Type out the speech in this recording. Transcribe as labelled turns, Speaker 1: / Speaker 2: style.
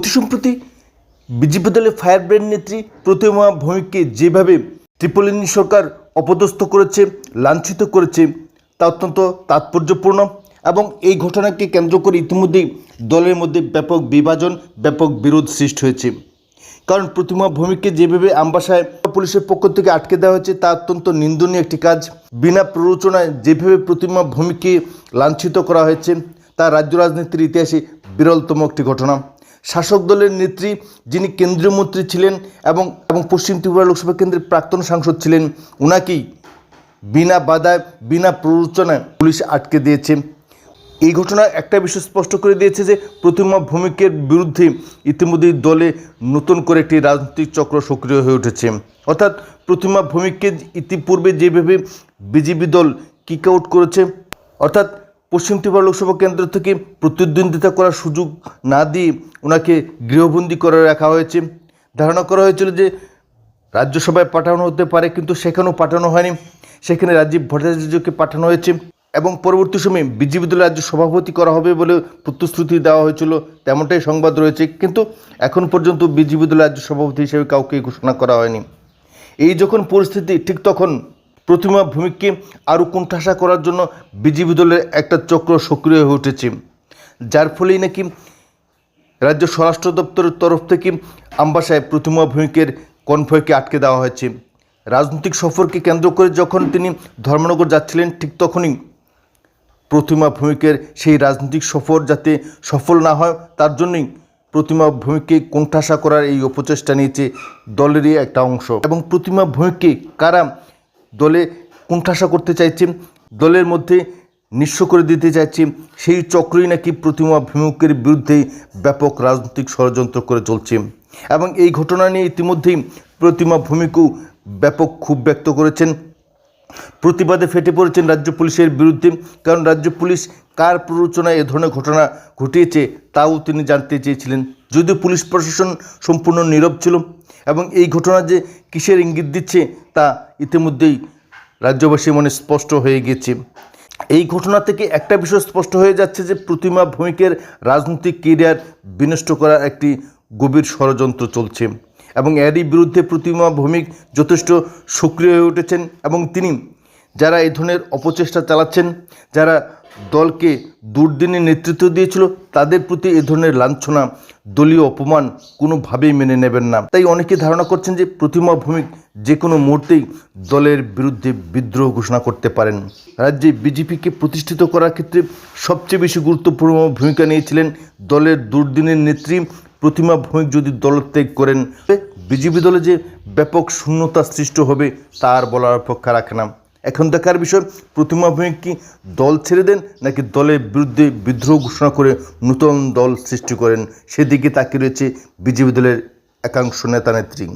Speaker 1: অতি সম্প্রতি বিজেপি দলের ফায়ার ব্র্যান্ড নেত্রী প্রতিমা ভৌমিককে যেভাবে ত্রিপলিনী সরকার অপদস্থ করেছে, লাঞ্ছিত করেছে, তা অত্যন্ত তাৎপর্যপূর্ণ এবং এই ঘটনাকে কেন্দ্র করে ইতিমধ্যেই দলের মধ্যে ব্যাপক বিভাজন, ব্যাপক বিরোধ সৃষ্টি হয়েছে। কারণ প্রতিমা ভূমিকে যেভাবে আমবাসায় পুলিশের পক্ষ থেকে আটকে দেওয়া হয়েছে, তা অত্যন্ত নিন্দনীয় একটি কাজ। বিনা প্ররোচনায় যেভাবে প্রতিমা ভূমিকে লাঞ্ছিত করা হয়েছে, তা রাজ্য রাজনীতির ইতিহাসে বিরলতম একটি ঘটনা। শাসক দলের নেত্রী যিনি কেন্দ্রীয় মন্ত্রী ছিলেন এবং এবং পশ্চিম ত্রিপুরা লোকসভা কেন্দ্রের প্রাক্তন সাংসদ ছিলেন ওনাকেই বিনা বাধায়, বিনা প্ররোচনায় পুলিশ আটকে দিয়েছে। এই ঘটনা একটা বিষয় স্পষ্ট করে দিয়েছে যে প্রতিমা ভৌমিকের বিরুদ্ধে ইতিমধ্যেই দলে নতুন করে একটি রাজনৈতিক চক্র সক্রিয় হয়ে উঠেছে। অর্থাৎ প্রতিমা ভৌমিককে ইতিপূর্বে যেভাবে বিজেপি দল কিক আউট করেছে, অর্থাৎ পশ্চিম ত্রিপুরা লোকসভা কেন্দ্র থেকে প্রতিদ্বন্দ্বিতা করার সুযোগ না দিয়ে ওনাকে গৃহবন্দী করে রাখা হয়েছে। ধারণা করা হয়েছিল যে রাজ্যসভায় পাঠানো হতে পারে, কিন্তু সেখানেও পাঠানো হয়নি। সেখানে রাজীব ভট্টাচার্যকে পাঠানো হয়েছে এবং পরবর্তী সময়ে বিজেপি দলের রাজ্য সভাপতি করা হবে বলে প্রতিশ্রুতি দেওয়া হয়েছিল, তেমনটাই সংবাদ রয়েছে। কিন্তু এখন পর্যন্ত বিজেপি দলের রাজ্য সভাপতি হিসেবে কাউকে ঘোষণা করা হয়নি। এই যখন পরিস্থিতি, ঠিক তখন প্রতিমা ভূমিককে আরও কোণঠাসা করার জন্য বিজেপি দলের একটা চক্র সক্রিয় হয়ে উঠেছে। যার ফলেই নাকি রাজ্য স্বরাষ্ট্র দপ্তরের তরফ থেকে আমবাসায় প্রতিমা ভৌমিকের কনভয়কে আটকে দেওয়া হয়েছে। রাজনৈতিক সফরকে কেন্দ্র করে যখন তিনি ধর্মনগর যাচ্ছিলেন, ঠিক তখনই প্রতিমা ভৌমিকের সেই রাজনৈতিক সফর যাতে সফল না হয়, তার জন্যই প্রতিমা ভৌমিককে কোণঠাসা করার এই অপচেষ্টা নিয়েছে দলেরই একটা অংশ। এবং প্রতিমা ভৌমিককে কারা দলে কোণঠাসা করতে চাইছে, দলের মধ্যে নিঃস্ব করে দিতে চাইছে, সেই চক্রই নাকি প্রতিমা ভৌমিকের বিরুদ্ধে ব্যাপক রাজনৈতিক ষড়যন্ত্র করে চলছে। এবং এই ঘটনা নিয়ে ইতিমধ্যেই প্রতিমা ভূমিকেও ব্যাপক ক্ষোভ ব্যক্ত করেছেন। প্রতিবাদে ফেটে পড়েছেন রাজ্য পুলিশের বিরুদ্ধে, কারণ রাজ্য পুলিশ কার প্ররোচনায় এ ধরনের ঘটনা ঘটিয়েছে, তাও তিনি জানতে চেয়েছিলেন। যদিও পুলিশ প্রশাসন সম্পূর্ণ নীরব ছিল এবং এই ঘটনা যে কিসের ইঙ্গিত দিচ্ছে তা ইতিমধ্যেই রাজ্যবাসী মনে স্পষ্ট হয়ে গিয়েছে। এই ঘটনা থেকে একটা বিষয় স্পষ্ট হয়ে যাচ্ছে যে প্রতিমা ভৌমিকের রাজনৈতিক কেরিয়ার বিনষ্ট করার একটি গভীর ষড়যন্ত্র চলছে এবং এরই বিরুদ্ধে প্রতিমা ভৌমিক যথেষ্ট সক্রিয় হয়ে উঠেছেন এবং তিনি যারা এই ধরনের অপচেষ্টা চালাচ্ছেন, যারা দলকে দুর্দিনে নেতৃত্ব দিয়েছিল, তাদের প্রতি এ ধরনের লাঞ্ছনা, দলীয় অপমান কোনোভাবেই মেনে নেবেন না। তাই অনেকে ধারণা করছেন যে প্রতিমা ভৌমিক যে কোনো মুহূর্তেই দলের বিরুদ্ধে বিদ্রোহ ঘোষণা করতে পারেন। রাজ্যে বিজেপিকে প্রতিষ্ঠিত করার ক্ষেত্রে সবচেয়ে বেশি গুরুত্বপূর্ণ ভূমিকা নিয়েছিলেন দলের দুর্দিনের নেত্রী প্রতিমা ভৌমিক যদি দলত্যাগ করেন, বিজেপি দলে যে ব্যাপক শূন্যতা সৃষ্ট হবে, তার বলার অপেক্ষা রাখে না। এখন দেখার বিষয় প্রতিমা ভূমিক কি দল ছেড়ে দেন নাকি দলের বিরুদ্ধে বিদ্রোহ ঘোষণা করে নতুন দল সৃষ্টি করেন? সেদিকে তাকিয়ে রয়েছে বিজেপি দলের একাংশ নেতা নেত্রী